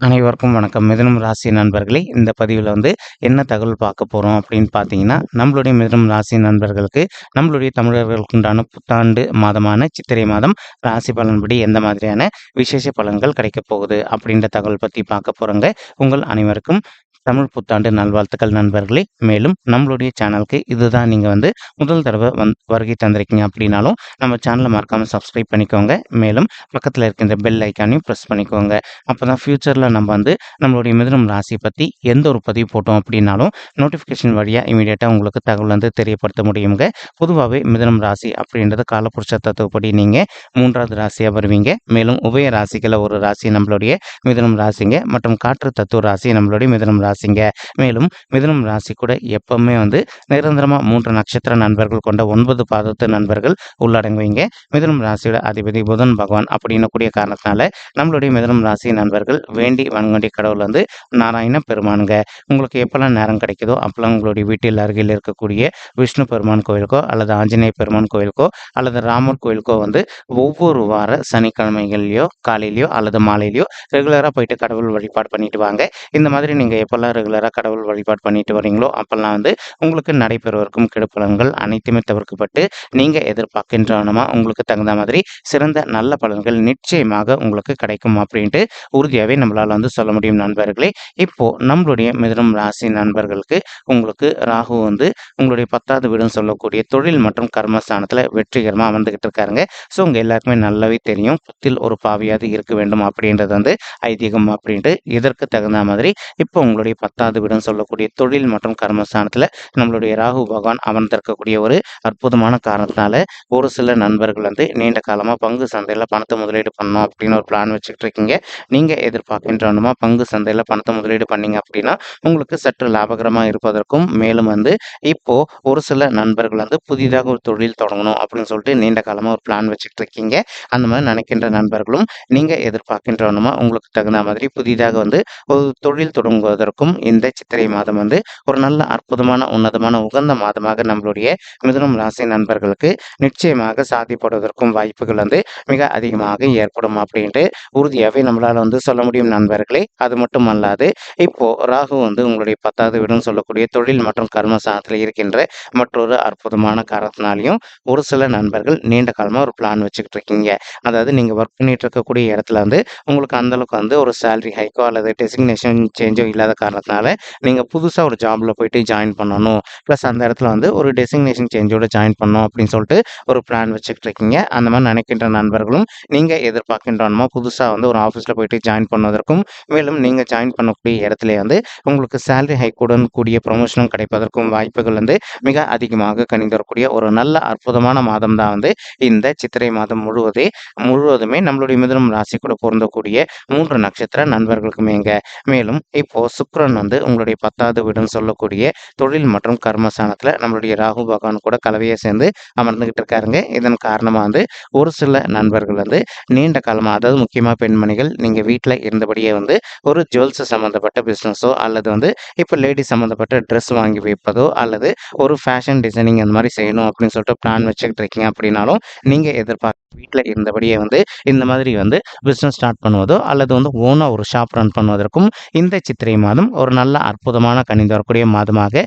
அனைவருக்கும் வணக்கம். மிதனம் ராசி நண்பர்களே இந்த பதிவில் வந்து என்ன தகவல் பார்க்க போகிறோம் அப்படின்னு பார்த்தீங்கன்னா நம்மளுடைய மிதனம் ராசி நண்பர்களுக்கு நம்மளுடைய தமிழர்களுக்கு உண்டான புத்தாண்டு மாதமான சித்திரை மாதம் ராசி பலன்படி எந்த மாதிரியான விசேஷ பலன்கள் கிடைக்கப் போகுது அப்படின்ற தகவல் பற்றி பார்க்க போகிறோங்க உங்கள் அனைவருக்கும் தமிழ் புத்தாண்டு நல்வாழ்த்துக்கள் நண்பர்களே. மேலும் நம்மளுடைய சேனலுக்கு இதுதான் நீங்கள் வந்து முதல் தடவை வந் வருகை தந்திருக்கீங்க அப்படின்னாலும் நம்ம சேனலை மறக்காமல் சப்ஸ்கிரைப் பண்ணிக்கோங்க. மேலும் பக்கத்தில் இருக்கின்ற பெல் ஐக்கானையும் ப்ரெஸ் பண்ணிக்கோங்க. அப்போ தான் ஃப்யூச்சரில் நம்ம வந்து நம்மளுடைய மிதனம் ராசி பற்றி எந்த ஒரு பதிவு போட்டோம் அப்படின்னாலும் நோட்டிஃபிகேஷன் வழியாக இமீடியட்டாக உங்களுக்கு தகவல் வந்து தெரியப்படுத்த முடியுங்க. பொதுவாகவே மிதனம் ராசி அப்படின்றது காலப்புருஷ தத்துவப்படி நீங்கள் மூன்றாவது ராசியாக வருவீங்க. மேலும் உபய ராசிகளில் ஒரு ராசி நம்மளுடைய மிதனம் ராசிங்க. மற்றும் காற்று தத்துவ ராசி நம்மளுடைய மிதுனம் ராசிங்க. மேலும் மிதுனம் ராசி கூட எப்பவுமே வந்து நிரந்தரமாக மூன்று நட்சத்திர நண்பர்கள் கொண்ட ஒன்பது பாதத்து நண்பர்கள் உள்ளடங்குவீங்க. மிதுனம் ராசியோட அதிபதி புதன் பகவான் அப்படின்னு கூடிய காரணத்தினால நம்மளுடைய மிதுனம் ராசி நண்பர்கள் வேண்டி வன்கொண்டி கடவுள் வந்து நாராயண பெருமானுங்க. உங்களுக்கு எப்பெல்லாம் நேரம் கிடைக்குதோ அப்போல்லாம் உங்களுடைய வீட்டில் அருகில் இருக்கக்கூடிய விஷ்ணு பெருமான் கோயிலுக்கோ அல்லது ஆஞ்சநேய பெருமான் கோயிலுக்கோ அல்லது ராமர் கோயிலுக்கோ வந்து ஒவ்வொரு வார சனிக்கிழமைகள்லையோ காலையிலையோ அல்லது மாலையிலையோ ரெகுலராக போயிட்டு கடவுள் வழிபாடு பண்ணிட்டு வாங்க. இந்த மாதிரி நீங்கள் எப்போல்லாம் ரெகுலராக கடவுள் வழிபாடு பண்ணிட்டு வரீங்களோ அப்போல்லாம் வந்து உங்களுக்கு நடைபெறுவதற்கும் கெடுப்பலன்கள் அனைத்துமே தவிர்க்கப்பட்டு நீங்கள் எதிர்பார்க்கின்றனமா உங்களுக்கு தகுந்த மாதிரி சிறந்த நல்ல பலன்கள் நிச்சயமாக உங்களுக்கு கிடைக்கும் அப்படின்ட்டு உறுதியாகவே நம்மளால் வந்து சொல்ல முடியும் நண்பர்களே. இப்போ நம்மளுடைய மிதனம் ராசி நண்பர்களுக்கு உங்களுக்கு ராகு வந்து உங்களுடைய பத்தாவது வீடுன்னு சொல்லக்கூடிய தொழில் மற்றும் கர்மஸ்தானத்தில் வெற்றிகரமாக அமர்ந்துகிட்டு இருக்காருங்க. ஸோ உங்கள் எல்லாருக்குமே நல்லாவே தெரியும். புத்தில் ஒரு பாவியாவது இருக்க வேண்டும் அப்படின்றது வந்து ஐதீகம் அப்படின்ட்டு இதற்கு தகுந்த மாதிரி இப்போ உங்களுடைய பத்தாவது வீடுன்னு சொல்லக்கூடிய தொழில் மற்றும் கர்மஸ்தானத்தில் நம்மளுடைய ராகு பகவான் அமர்ந்திருக்கக்கூடிய ஒரு அற்புதமான காரணத்தினால ஒரு சில நண்பர்கள் வந்து நீண்ட காலமாக பங்கு சந்தையில் பணத்தை முதலீடு பண்ணணும் அப்படின்னு ஒரு பிளான் வச்சுக்கிட்டு இருக்கீங்க. நீங்கள் எதிர்பார்க்கின்றனமா பங்கு சந்தையில் பணத்தை முதலீடு பண்ணீங்க அப்படின்னா உங்களுக்கு சற்று லாபகரமாக இருப்பதற்கும் மேலும் வந்து இப்போ ஒரு சில நண்பர்கள் வந்து புதிதாக ஒரு தொழில் தொடங்கணும் அப்படின்னு சொல்லிட்டு நீண்ட காலமாக ஒரு பிளான் வச்சுக்கிட்டு இருக்கீங்க. அந்த மாதிரி நினைக்கின்ற நண்பர்களும் நீங்கள் எதிர்பார்க்கின்றனமா உங்களுக்கு தகுந்த மாதிரி புதிதாக வந்து ஒரு தொழில் தொடங்குவதற்கும் இந்த சித்திரை மாதம் வந்து ஒரு நல்ல அற்புதமான உன்னதமான உகந்த மாதமாக நம்மளுடைய மிதுனம் ராசி நண்பர்களுக்கு நிச்சயமாக சாதிப்படுவதற்கும் வாய்ப்புகள் வந்து மிக அதிகமாக ஏற்படும் அப்படின்ட்டு உறுதியாகவே நம்மளால் வந்து சொல்ல முடியும் நண்பர்களே. அது மட்டும் அல்லாது இப்போ ராகு வந்து உங்களுடைய பத்தாவது வீடுன்னு சொல்லக்கூடிய தொழில் மற்றும் கர்மஸ்தானத்தில் இருக்கின்ற மற்றொரு அற்புதமான காரணத்தினாலையும் ஒரு சில நண்பர்கள் நீண்ட காலமாக ஒரு பிளான் வச்சுக்கிட்டு இருக்கீங்க. அதாவது நீங்கள் ஒர்க் பண்ணிட்டு இருக்கக்கூடிய இடத்துல வந்து உங்களுக்கு அந்த அளவுக்கு வந்து ஒரு சேலரி ஹைக்கோ அல்லது டெசிக்னேஷன் சேஞ்சோ இல்லாத காரணத்தினால நீங்கள் புதுசாக ஒரு ஜாபில் போயிட்டு ஜாயின் பண்ணணும். ப்ளஸ் அந்த இடத்துல வந்து ஒரு டெசிக்னேஷன் சேஞ்சோட ஜாயின் பண்ணணும் அப்படின்னு சொல்லிட்டு ஒரு பிளான் வச்சுக்கிட்டு இருக்கீங்க. அந்த மாதிரி நினைக்கின்ற நண்பர்களும் நீங்கள் எதிர்பார்க்கின்றனமோ புதுசாக வந்து ஒரு ஆஃபீஸில் போயிட்டு ஜாயின் பண்ணுவதற்கும் மேலும் நீங்கள் ஜாயின் பண்ணக்கூடிய இடத்துல வந்து உங்களுக்கு சேலரி ஹைக்குடன் கூடிய ப்ரொமோஷனும் கிடைப்பதற்கும் வாய்ப்புகள் வந்து மிக அதிகமாக கணிந்தரக்கூடிய ஒரு நல்ல அற்புதமான மாதம் தான் வந்து இந்த சித்திரை மாதம் முழுவதே முழுவதுமே நம்மளுடைய மிதனம் ராசி கூட பொருந்தக்கூடிய மூன்று நட்சத்திர நண்பர்களுக்குமேங்க. மேலும் இப்போ சுக்கரன் வந்து உங்களுடைய பத்தாவது வீடுன்னு சொல்லக்கூடிய தொழில் மற்றும் கர்மஸ்தானத்தில் நம்மளுடைய ராகு பகவான் கூட கலவையை சேர்ந்து அமர்ந்துகிட்டு இருக்காருங்க. இதன் காரணமாக வந்து ஒரு சில நண்பர்கள் வந்து நீண்ட காலமாக அதாவது முக்கியமாக பெண்மணிகள் நீங்கள் வீட்டில் இருந்தபடியே வந்து ஒரு ஜுவல்ஸ் சம்மந்தப்பட்ட பிஸ்னஸோ அல்லது வந்து இப்போ லேடி சம்மந்தப்பட்ட ட்ரெஸ் வாங்கி வைப்பதோ அல்லது ஒரு ஃபேஷன் டிசைனிங் அந்த மாதிரி செய்யணும் அப்படின்னு சொல்லிட்டு பிளான் வச்சுக்கிட்டு இருக்கீங்க அப்படின்னாலும் நீங்கள் எதிர்பார்க்க வீட்டில் இருந்தபடியே வந்து இந்த மாதிரி வந்து பிஸ்னஸ் ஸ்டார்ட் பண்ணுவதோ அல்லது வந்து ஓனாக ஒரு ஷாப் ரன் பண்ணுவதற்கும் இந்த சித்திரை மாதம் ஒரு நல்ல அற்புதமான கணிந்து வரக்கூடிய மாதமாக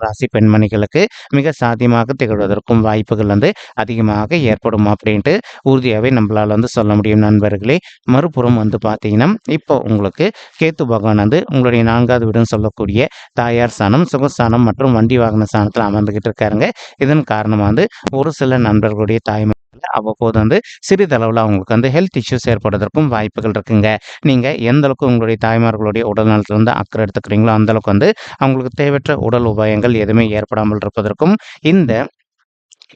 ராசி பெண்மணிகளுக்கு மிக சாத்தியமாக திகழ்வதற்கும் வாய்ப்புகள் வந்து அதிகமாக ஏற்படும் அப்படின்ட்டு உறுதியாகவே நம்மளால் வந்து சொல்ல முடியும் நண்பர்களே. மறுபுறம் வந்து பார்த்தீங்கன்னா இப்போ உங்களுக்கு கேத்து பகவான் வந்து உங்களுடைய நான்காவது வீடுன்னு சொல்லக்கூடிய தாயார் சாணம் சுகஸ்தானம் மற்றும் வண்டி வாகன சாணத்தில் அமர்ந்துக்கிட்டு இருக்காருங்க. இதன் காரணமாக வந்து ஒரு சில நண்பர்களுடைய தாய்மை அவ்வப்போது வந்து சிறிதளவில் அவங்களுக்கு வந்து ஹெல்த் இஷ்யூஸ் ஏற்படுவதற்கும் வாய்ப்புகள் இருக்குங்க. நீங்கள் எந்த அளவுக்கு உங்களுடைய தாய்மார்களுடைய உடல் நலத்தில் வந்து அக்கறை எடுத்துக்கிறீங்களோ அந்த அளவுக்கு வந்து அவங்களுக்கு தேவையற்ற உடல் உபாயங்கள் எதுவுமே ஏற்படாமல் இருப்பதற்கும் இந்த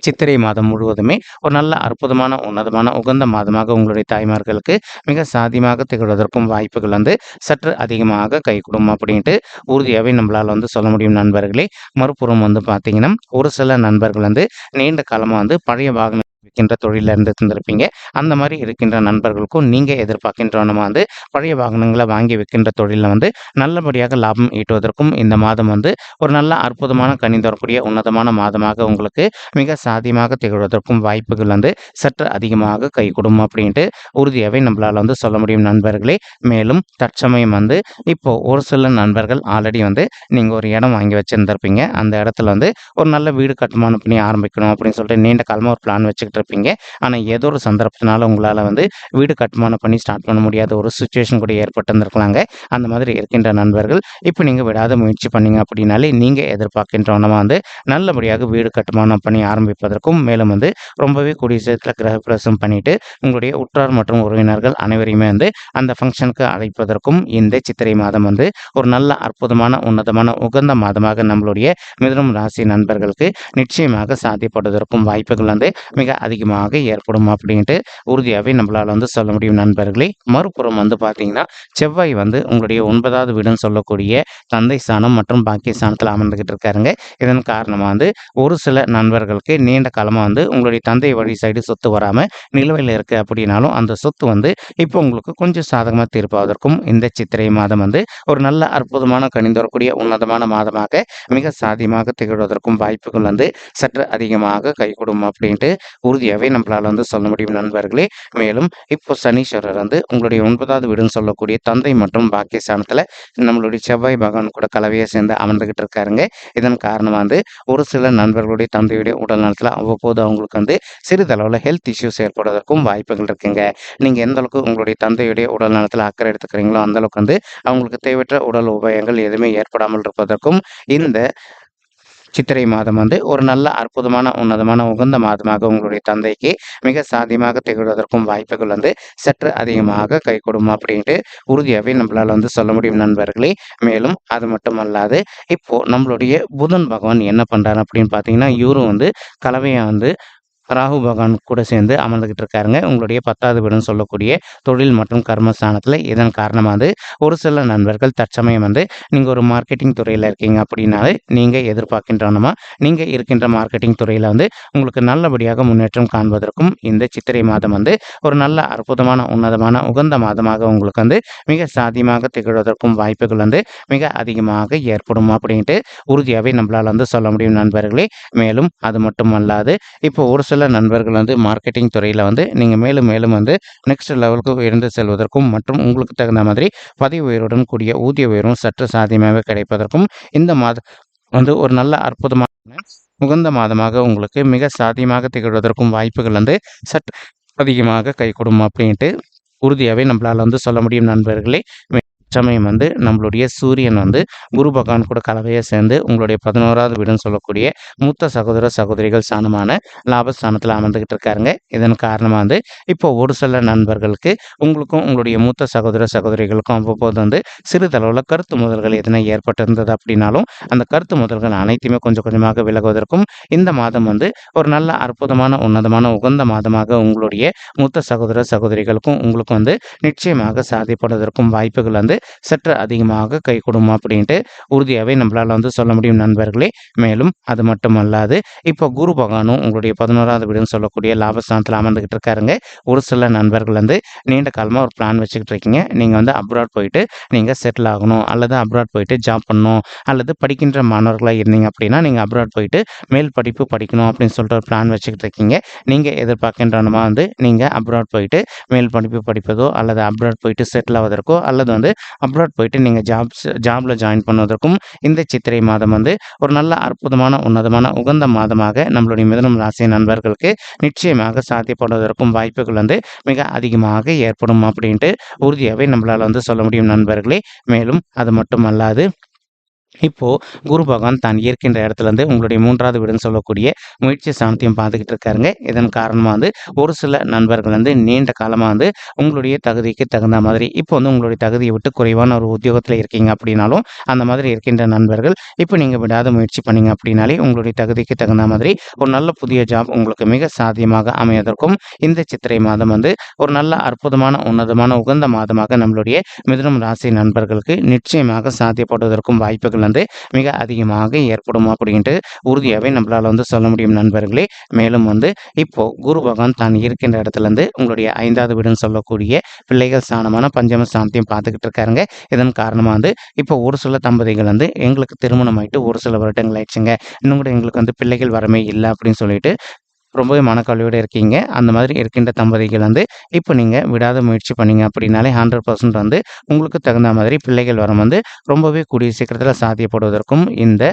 சித்திரை மாதம் முழுவதுமே ஒரு நல்ல அற்புதமான உன்னதமான உகந்த மாதமாக உங்களுடைய தாய்மார்களுக்கு மிக சாதியமாக திகழ்வதற்கும் வாய்ப்புகள் வந்து சற்று அதிகமாக கைகூடும் அப்படின்ட்டு உறுதியாகவே நம்மளால் வந்து சொல்ல முடியும் நண்பர்களே. மறுபுறம் வந்து பார்த்தீங்கன்னா ஒரு சில நண்பர்கள் வந்து நீண்ட காலமாக வந்து பழைய வாகனம் விற்கின்ற தொழிலில் இருந்து இருந்திருப்பீங்க அந்த மாதிரி இருக்கின்ற நண்பர்களுக்கும் நீங்கள் எதிர்பார்க்கின்றவனமாக வந்து பழைய வாகனங்களை வாங்கி விற்கின்ற தொழிலில் வந்து நல்லபடியாக லாபம் ஈட்டுவதற்கும் இந்த மாதம் வந்து ஒரு நல்ல அற்புதமான கனி வரக்கூடிய உன்னதமான மாதமாக உங்களுக்கு மிக சாத்தியமாக திகழ்வதற்கும் வாய்ப்புகள் வந்து சற்று அதிகமாக கை அப்படின்ட்டு உறுதியாகவே நம்மளால் வந்து சொல்ல முடியும் நண்பர்களே. மேலும் தற்சமயம் வந்து இப்போது ஒரு சில நண்பர்கள் ஆல்ரெடி வந்து நீங்கள் ஒரு இடம் வாங்கி வச்சுருந்துருப்பீங்க. அந்த இடத்துல வந்து ஒரு நல்ல வீடு கட்டுமானம் பண்ணி ஆரம்பிக்கணும் அப்படின்னு சொல்லிட்டு நீண்ட காலமாக ஒரு பிளான் வச்சு வச்சுக்கிட்டு இருப்பீங்க ஆனால் ஏதோ ஒரு சந்தர்ப்பத்தினால உங்களால் வந்து வீடு கட்டுமானம் பண்ணி ஸ்டார்ட் பண்ண முடியாத ஒரு சுச்சுவேஷன் கூட ஏற்பட்டிருந்திருக்கலாங்க. அந்த மாதிரி இருக்கின்ற நண்பர்கள் இப்போ நீங்கள் விடாத முயற்சி பண்ணீங்க அப்படின்னாலே நீங்கள் எதிர்பார்க்கின்றவனமாக வந்து நல்லபடியாக வீடு கட்டுமானம் பண்ணி ஆரம்பிப்பதற்கும் மேலும் வந்து ரொம்பவே கூடிய சேர்த்தில் கிரகப்பிரசம் பண்ணிட்டு உங்களுடைய உற்றார் மற்றும் உறவினர்கள் அனைவரையுமே வந்து அந்த ஃபங்க்ஷனுக்கு அழைப்பதற்கும் இந்த சித்திரை மாதம் வந்து ஒரு நல்ல அற்புதமான உன்னதமான உகந்த மாதமாக நம்மளுடைய மிதனம் ராசி நண்பர்களுக்கு நிச்சயமாக சாத்தியப்படுவதற்கும் வாய்ப்புகள் வந்து மிக அதிகமாக ஏற்படும் அப்படின்ட்டு உறுதியாகவே நம்மளால் வந்து சொல்ல முடியும் நண்பர்களே. மறுபுறம் வந்து பார்த்தீங்கன்னா செவ்வாய் வந்து உங்களுடைய ஒன்பதாவது வீடுன்னு சொல்லக்கூடிய தந்தை ஸ்தானம் மற்றும் பாக்கிய ஸ்தானத்தில் அமர்ந்துகிட்டு இருக்காருங்க. இதன் காரணமாக வந்து ஒரு சில நண்பர்களுக்கு நீண்ட காலமாக வந்து உங்களுடைய தந்தை வழி சைடு சொத்து வராமல் நிலுவையில் இருக்குது அப்படின்னாலும் அந்த சொத்து வந்து இப்போ உங்களுக்கு கொஞ்சம் சாதகமாக தீர்ப்பாவதற்கும் இந்த சித்திரை மாதம் வந்து ஒரு நல்ல அற்புதமான கணிந்து வரக்கூடிய உன்னதமான மாதமாக மிக சாதியமாக திகழ்வதற்கும் வாய்ப்புகள் வந்து சற்று அதிகமாக கைகூடும் அப்படின்ட்டு உறுதியாகவே நம்மளால் வந்து சொல்ல முடியும் நண்பர்களே. மேலும் இப்போ சனீஸ்வரர் வந்து உங்களுடைய ஒன்பதாவது வீடுன்னு சொல்லக்கூடிய தந்தை மற்றும் பாக்கியஸ்தானத்தில் நம்மளுடைய செவ்வாய் பகவான் கூட கலவையை சேர்ந்து அமர்ந்துகிட்டு இருக்காருங்க. இதன் காரணமாக வந்து ஒரு சில நண்பர்களுடைய தந்தையுடைய உடல் நலத்தில் அவ்வப்போது அவங்களுக்கு வந்து சிறிதளவில் ஹெல்த் இஷ்யூஸ் ஏற்படுவதற்கும் வாய்ப்புகள் இருக்குங்க. நீங்கள் எந்த அளவுக்கு உங்களுடைய தந்தையுடைய உடல் நலத்தில் அக்கறை எடுத்துக்கிறீங்களோ அந்த அளவுக்கு வந்து அவங்களுக்கு தேவையற்ற உடல் உபாயங்கள் எதுவுமே ஏற்படாமல் இருப்பதற்கும் இந்த சித்திரை மாதம் வந்து ஒரு நல்ல அற்புதமான உன்னதமான உகந்த மாதமாக உங்களுடைய தந்தைக்கு மிக சாத்தியமாக திகழ்வதற்கும் வாய்ப்புகள் வந்து சற்று அதிகமாக கை கொடுமா அப்படின்ட்டு உறுதியாகவே நம்மளால் வந்து சொல்ல முடியும் நண்பர்களே. மேலும் அது மட்டும் அல்லாது இப்போ நம்மளுடைய புதன் பகவான் என்ன பண்ணுறாரு அப்படின்னு பார்த்தீங்கன்னா இவரும் வந்து கலவையை வந்து ராகு பகவான் கூட சேர்ந்து அமர்ந்துகிட்டு இருக்காருங்க. உங்களுடைய பத்தாவது வீடுன்னு சொல்லக்கூடிய தொழில் மற்றும் கர்மஸ்தானத்தில் இதன் காரணமாக வந்து ஒரு சில நண்பர்கள் தற்சமயம் வந்து நீங்கள் ஒரு மார்க்கெட்டிங் துறையில் இருக்கீங்க அப்படின்னாலே நீங்கள் எதிர்பார்க்கின்றனமா நீங்கள் இருக்கின்ற மார்க்கெட்டிங் துறையில் வந்து உங்களுக்கு நல்லபடியாக முன்னேற்றம் காண்பதற்கும் இந்த சித்திரை மாதம் வந்து ஒரு நல்ல அற்புதமான உன்னதமான உகந்த மாதமாக உங்களுக்கு வந்து மிக சாத்தியமாக திகழ்வதற்கும் வாய்ப்புகள் வந்து மிக அதிகமாக ஏற்படும் அப்படின்ட்டு உறுதியாகவே நம்மளால் வந்து சொல்ல முடியும் நண்பர்களே. மேலும் அது மட்டும் அல்லாது இப்போ ஒரு சில நண்பர்கள் வந்து மார்க்கெட்டிங் துறையில் வந்து நீங்கள் மேலும் மேலும் வந்து நெக்ஸ்ட் லெவலுக்கு உயர்ந்து செல்வதற்கும் மற்றும் உங்களுக்கு தகுந்த மாதிரி பதவி உயருடன் கூடிய ஊதிய உயர்வும் சற்று சாத்தியமாக கிடைப்பதற்கும் இந்த மாத வந்து ஒரு நல்ல அற்புதமான உகந்த மாதமாக உங்களுக்கு மிக சாத்தியமாக திகழ்வதற்கும் வாய்ப்புகள் வந்து சற்று அதிகமாக கை கொடுக்கும் அப்படின்ட்டு உறுதியாகவே நம்மளால் வந்து சொல்ல முடியும் நண்பர்களே. சமயம் வந்து நம்மளுடைய சூரியன் வந்து குரு பகவான் கூட கலவையை சேர்ந்து உங்களுடைய பதினோராவது வீடுன்னு சொல்லக்கூடிய மூத்த சகோதர சகோதரிகள் ஸ்தானமான லாபஸ்தானத்தில் அமர்ந்துகிட்டு இருக்காருங்க. இதன் காரணமாக வந்து இப்போ ஒரு சில நண்பர்களுக்கு உங்களுக்கும் உங்களுடைய மூத்த சகோதர சகோதரிகளுக்கும் அவ்வப்போது வந்து சிறிதளவில் கருத்து முதல்கள் எதனா ஏற்பட்டிருந்தது அப்படின்னாலும் அந்த கருத்து முதல்கள் அனைத்தையுமே கொஞ்சம் கொஞ்சமாக விலகுவதற்கும் இந்த மாதம் வந்து ஒரு நல்ல அற்புதமான உன்னதமான உகந்த மாதமாக உங்களுடைய மூத்த சகோதர சகோதரிகளுக்கும் உங்களுக்கும் வந்து நிச்சயமாக சாதிப்படுவதற்கும் வாய்ப்புகள் வந்து சற்று அதிகமாக கை கொடுமா அப்படின்ட்டு உறுதியாகவே நம்மளால் வந்து சொல்ல முடியும் நண்பர்களே. மேலும் அது மட்டும் அல்லாது இப்போ குரு பகவானும் உங்களுடைய பதினோராவது வீடுன்னு சொல்லக்கூடிய லாபஸ்தானத்தில் அமர்ந்துக்கிட்டு இருக்காருங்க. ஒரு சில நண்பர்கள் வந்து நீண்ட காலமாக ஒரு பிளான் வச்சுக்கிட்டு இருக்கீங்க. நீங்கள் வந்து அப்ராட் போயிட்டு நீங்கள் செட்டில் ஆகணும் அல்லது அப்ராட் போயிட்டு ஜாப் பண்ணணும் அல்லது படிக்கின்ற மாணவர்களாக இருந்தீங்க அப்படின்னா நீங்கள் அப்ராட் போயிட்டு மேல் படிப்பு படிக்கணும் அப்படின்னு சொல்லிட்டு ஒரு பிளான் வச்சுக்கிட்டு இருக்கீங்க. நீங்கள் எதிர்பார்க்கின்றனமா வந்து நீங்கள் அப்ராட் போயிட்டு மேல் படிப்பு படிப்பதோ அல்லது அப்ராட் போயிட்டு செட்டில் ஆவதற்கோ அல்லது வந்து அப்ராட் போயிட்டு நீங்கள் ஜாப்ஸ் ஜாபில் ஜாயின் பண்ணுவதற்கும் இந்த சித்திரை மாதம் வந்து ஒரு நல்ல அற்புதமான உன்னதமான உகந்த மாதமாக நம்மளுடைய மிதனம் ராசி நண்பர்களுக்கு நிச்சயமாக சாத்தியப்படுவதற்கும் வாய்ப்புகள் வந்து மிக அதிகமாக ஏற்படும் அப்படின்ட்டு உறுதியாகவே நம்மளால் வந்து சொல்ல முடியும் நண்பர்களே. மேலும் அது மட்டும் அல்லாது இப்போ குரு பகவான் தான் இருக்கின்ற இடத்துல இருந்து உங்களுடைய மூன்றாவது வீடுன்னு சொல்லக்கூடிய முயற்சி சாணத்தையும் பார்த்துக்கிட்டு இருக்காருங்க. இதன் காரணமாக வந்து ஒரு சில நண்பர்கள் வந்து நீண்ட காலமாக வந்து உங்களுடைய தகுதிக்கு தகுந்த மாதிரி இப்போ வந்து உங்களுடைய தகுதியை விட்டு குறைவான ஒரு உத்தியோகத்தில் இருக்கீங்க அப்படின்னாலும் அந்த மாதிரி இருக்கின்ற நண்பர்கள் இப்போ நீங்கள் விடாத முயற்சி பண்ணீங்க அப்படின்னாலே உங்களுடைய தகுதிக்கு தகுந்த மாதிரி ஒரு நல்ல புதிய ஜாப் உங்களுக்கு மிக சாத்தியமாக அமைவதற்கும் இந்த சித்திரை மாதம் வந்து ஒரு நல்ல அற்புதமான உன்னதமான உகந்த மாதமாக நம்மளுடைய மிதுனம் ராசி நண்பர்களுக்கு நிச்சயமாக சாத்தியப்படுவதற்கும் வாய்ப்புகள் வந்து மிக அதிகமாக ஏற்படும் அப்படின்ட்டு உறுதியாகவே நம்மளால் வந்து சொல்ல முடியும் நண்பர்களே. மேலும் வந்து இப்போது குரு பகவான் தான் இருக்கின்ற இடத்துல இருந்து உங்களுடைய ஐந்தாவது வீடுன்னு சொல்லக்கூடிய பிள்ளைகள் ஸ்தானமான பஞ்சம ஸ்தானத்தையும் பார்த்துக்கிட்டு இருக்காருங்க. இதன் காரணமாக வந்து இப்போ ஒரு சில தம்பதிகள் வந்து எங்களுக்கு திருமணம் ஆயிட்டு ஒரு சில வருடங்கள் ஆயிடுச்சுங்க. இன்னும் கூட எங்களுக்கு வந்து பிள்ளைகள் வரமே இல்லை அப்படின்னு சொல்லிட்டு ரொம்பவே மனக்கவலையோடு இருக்கீங்க. அந்த மாதிரி இருக்கின்ற தம்பதிகள் வந்து இப்போ நீங்கள் விடாத முயற்சி பண்ணீங்க அப்படின்னாலே ஹண்ட்ரட் பர்சன்ட் வந்து உங்களுக்கு தகுந்த மாதிரி பிள்ளைகள் வரம் வந்து ரொம்பவே கூடிய சீக்கிரத்தில் சாத்தியப்படுவதற்கும் இந்த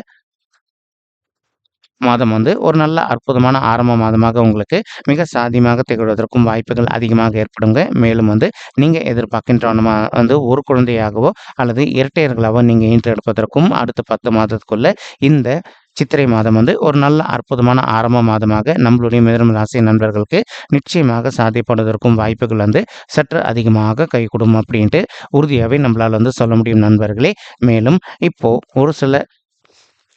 மாதம் வந்து ஒரு நல்ல அற்புதமான ஆரம்ப மாதமாக உங்களுக்கு மிக சாதியமாக திகழ்வதற்கும் வாய்ப்புகள் அதிகமாக ஏற்படுங்க. மேலும் வந்து நீங்கள் எதிர்பார்க்கின்ற வந்து ஒரு குழந்தையாகவோ அல்லது இரட்டையர்களாகவோ நீங்கள் ஈன்றெடுப்பதற்கும் அடுத்த பத்து மாதத்துக்குள்ளே இந்த சித்திரை மாதம் வந்து ஒரு நல்ல அற்புதமான ஆரம்ப மாதமாக நம்மளுடைய மிதனம் ராசி நண்பர்களுக்கு நிச்சயமாக சாதிப்படுவதற்கும் வாய்ப்புகள் வந்து சற்று அதிகமாக கை கொடுக்கும் அப்படின்ட்டு உறுதியாகவே நம்மளால் வந்து சொல்ல முடியும் நண்பர்களே. மேலும் இப்போது ஒரு சில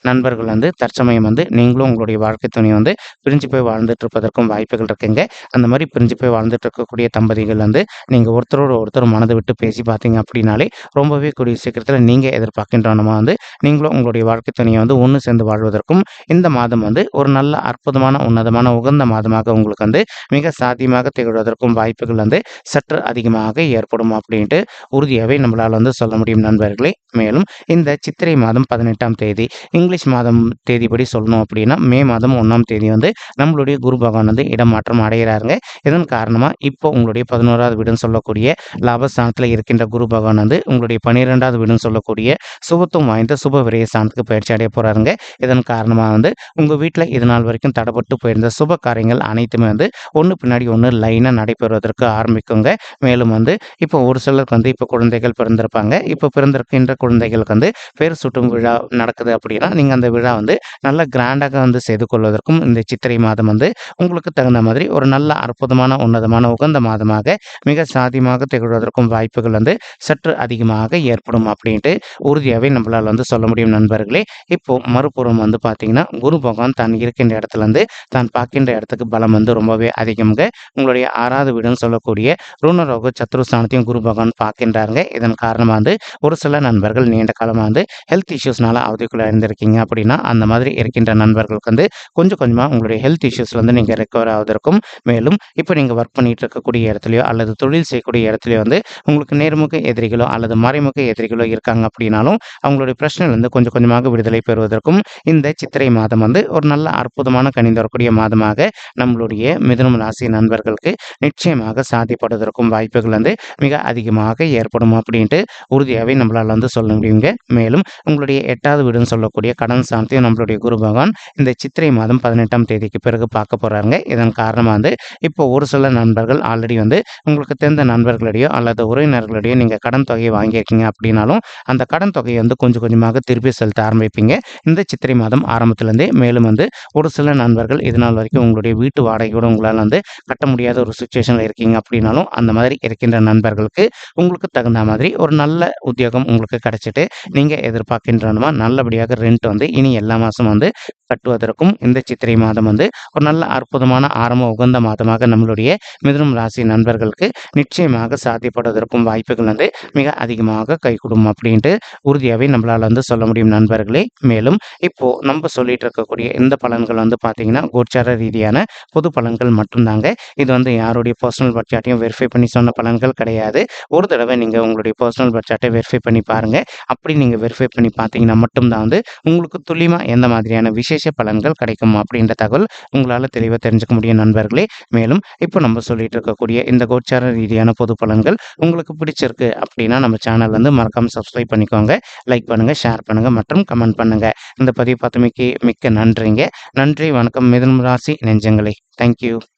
நண்பர்கள் வந்து தற்சமயம் வந்து நீங்களும் உங்களுடைய வாழ்க்கை துணை வந்து பிரிஞ்சு போய் வாழ்ந்துட்டு இருப்பதற்கும் வாய்ப்புகள் இருக்குங்க. அந்த மாதிரி பிரிஞ்சு போய் வாழ்ந்துட்டு இருக்கக்கூடிய தம்பதிகள் வந்து நீங்கள் ஒருத்தரோட ஒருத்தர் மனதை விட்டு பேசி பார்த்தீங்க அப்படின்னாலே ரொம்பவே கூடிய சீக்கிரத்தில் நீங்கள் எதிர்பார்க்கின்றனமா வந்து நீங்களும் உங்களுடைய வாழ்க்கை துணையை வந்து ஒன்று சேர்ந்து வாழ்வதற்கும் இந்த மாதம் வந்து ஒரு நல்ல அற்புதமான உன்னதமான உகந்த மாதமாக உங்களுக்கு வந்து மிக சாத்தியமாக திகழ்வதற்கும் வாய்ப்புகள் வந்து சற்று அதிகமாக ஏற்படும் அப்படின்ட்டு உறுதியாகவே நம்மளால் வந்து சொல்ல முடியும் நண்பர்களே. மேலும் இந்த சித்திரை மாதம் பதினெட்டாம் தேதி இங்கிலீஷ் மாதம் தேதிப்படி சொல்லணும் அப்படின்னா மே மாதம் ஒன்றாம் தேதி வந்து நம்மளுடைய குரு பகவான் வந்து இடமாற்றம் அடைகிறாருங்க. இதன் காரணமாக இப்போ உங்களுடைய பதினோராவது வீடுன்னு சொல்லக்கூடிய லாபஸ்தானத்தில் இருக்கின்ற குரு பகவான் வந்து உங்களுடைய பன்னிரெண்டாவது வீடுன்னு சொல்லக்கூடிய சுபத்துவம் வாய்ந்த சுப விரைய ஸ்தானத்துக்கு பயிற்சி அடைய போகிறாருங்க இதன் காரணமாக வந்து உங்கள் வீட்டில் இது நாள் வரைக்கும் தடைப்பட்டு போயிருந்த சுப காரியங்கள் அனைத்துமே வந்து ஒன்று பின்னாடி ஒன்று லைனாக நடைபெறுவதற்கு ஆரம்பிக்குங்க. மேலும் வந்து இப்போ ஒரு சிலருக்கு வந்து இப்போ குழந்தைகள் பிறந்திருப்பாங்க. இப்போ பிறந்திருக்கின்ற குழந்தைகளுக்கு வந்து பேர் சுட்டும் விழா நடக்குது அப்படின்னா நீங்கள் அந்த விழா வந்து நல்ல கிராண்டாக வந்து செய்து கொள்வதற்கும் இந்த சித்திரை மாதம் வந்து உங்களுக்கு தகுந்த மாதிரி ஒரு நல்ல அற்புதமான உன்னதமான உகந்த மாதமாக மிக சாதியமாக திகழ்வதற்கும் வாய்ப்புகள் வந்து சற்று அதிகமாக ஏற்படும் அப்படின்ட்டு உறுதியாகவே நம்மளால் வந்து சொல்ல முடியும் நண்பர்களே. இப்போ மறுபுறம் வந்து பார்த்தீங்கன்னா குரு பகவான் தான் இருக்கின்ற இடத்துல இருந்து தான் பார்க்கின்ற இடத்துக்கு பலம் வந்து ரொம்பவே அதிகமாக உங்களுடைய ஆறாவது வீடுன்னு சொல்லக்கூடிய ருணரோக சத்ருஸ்தானத்தையும் குரு பகவான் பார்க்கின்றாருங்க. இதன் காரணமாக வந்து ஒரு சில நண்பர்கள் நீண்ட காலமாக வந்து ஹெல்த் இஷ்யூஸ்னால அவதிக்குள்ள இருந்திருக்கீங்க. அப்படின்னா அந்த மாதிரி இருக்கின்ற நண்பர்களுக்கு வந்து கொஞ்சம் கொஞ்சமாக உங்களுடைய ஹெல்த் இஷ்யூஸ்லேருந்து நீங்கள் ரெக்கவர் ஆவதற்கும் மேலும் இப்போ நீங்கள் ஒர்க் பண்ணிட்டு இருக்கக்கூடிய இடத்துலையோ அல்லது தொழில் செய்யக்கூடிய இடத்துலையோ வந்து உங்களுக்கு நேர்முக எதிரிகளோ அல்லது மறைமுக எதிரிகளோ இருக்காங்க அப்படின்னாலும் அவங்களுடைய பிரச்சனையிலேருந்து கொஞ்சம் கொஞ்சமாக விடுதலை பெறுவதற்கும் இந்த சித்திரை மாதம் வந்து ஒரு நல்ல அற்புதமான கணிந்து வரக்கூடிய மாதமாக நம்மளுடைய மிதுனம் ராசி நண்பர்களுக்கு நிச்சயமாக சாதிப்படுவதற்கும் வாய்ப்புகள் வந்து மிக அதிகமாக ஏற்படும் அப்படின்ட்டு உறுதியாகவே நம்மளால் வந்து சொல்ல முடியுங்க. மேலும் உங்களுடைய எட்டாவது வீடுன்னு சொல்லக்கூடிய கடன் சாந்தியும் நம்மளுடைய குரு பகவான் இந்த சித்திரை மாதம் பதினெட்டாம் தேதிக்கு பிறகு பார்க்க போகிறாங்க இதன் காரணமாக வந்து இப்போ ஒரு சில நண்பர்கள் ஆல்ரெடி வந்து உங்களுக்கு தெரிந்த நண்பர்களிடையோ அல்லது உறவினர்களிடையோ நீங்கள் கடன் தொகையை வாங்கியிருக்கீங்க அப்படின்னாலும் அந்த கடன் தொகையை வந்து கொஞ்சம் கொஞ்சமாக திருப்பி செலுத்த ஆரம்பிப்பீங்க. இந்த சித்திரை மாதம் ஆரம்பத்துலேருந்தே மேலும் வந்து ஒரு சில நண்பர்கள் இது நாள் வரைக்கும் உங்களுடைய வீட்டு வாடகையோட உங்களால் வந்து கட்ட முடியாத ஒரு சுச்சுவேஷனில் இருக்கீங்க அப்படின்னாலும் அந்த மாதிரி இருக்கின்ற நண்பர்களுக்கு உங்களுக்கு தகுந்த மாதிரி ஒரு நல்ல உத்தியோகம் உங்களுக்கு கிடைச்சிட்டு நீங்கள் எதிர்பார்க்கின்றனமா நல்லபடியாக ரெண்ட் வந்து இனி எல்லா மாதமும் வந்து கட்டுவதற்கும் இந்த சித்திரை மாதம் வந்து ஒரு நல்ல அற்புதமான ஆரம்ப உகந்த மாதமாக நம்மளுடைய மிதுனம் ராசி நண்பர்களுக்கு நிச்சயமாக சாத்தியப்படுவதற்கும் வாய்ப்புகள் வந்து மிக அதிகமாக கைகூடும் அப்படின்ட்டு உறுதியாகவே நம்மளால் வந்து சொல்ல முடியும் நண்பர்களே. மேலும் இப்போ நம்ம சொல்லிட்டு இருக்கக்கூடிய இந்த பலன்கள் வந்து பார்த்தீங்கன்னா கோச்சார ரீதியான பொது பலன்கள் மட்டும்தாங்க. இது வந்து யாருடைய பர்சனல் பட்ஜெட்டையும் வெரிஃபை பண்ணி சொன்ன பலன்கள் கிடையாது. ஒரு தடவை நீங்கள் உங்களுடைய பர்சனல் பட்ஜெட்டை வெரிஃபை பண்ணி பாருங்கள் அப்படி நீங்கள் வெரிஃபை பண்ணி பார்த்தீங்கன்னா மட்டும்தான் வந்து உங்களுக்கு துல்லியமாக எந்த மாதிரியான விசேஷ பலன்கள் கிடைக்கும் அப்படின்ற தகவல் உங்களால் தெளிவாக தெரிஞ்சுக்க முடியும் நண்பர்களே. மேலும் இப்போ நம்ம சொல்லிட்டு இருக்கக்கூடிய இந்த கோச்சார ரீதியான பொது பலன்கள் உங்களுக்கு பிடிச்சிருக்கு அப்படின்னா நம்ம சேனல் வந்து மறக்காமல் சப்ஸ்கிரைப் பண்ணிக்கோங்க. லைக் பண்ணுங்கள் ஷேர் பண்ணுங்கள் மற்றும் கமெண்ட் பண்ணுங்கள் இந்த பதிவு பார்த்தமைக்கு மிக்க நன்றிங்க. நன்றி வணக்கம். மிதன் ராசி நெஞ்சங்களே. தேங்க்யூ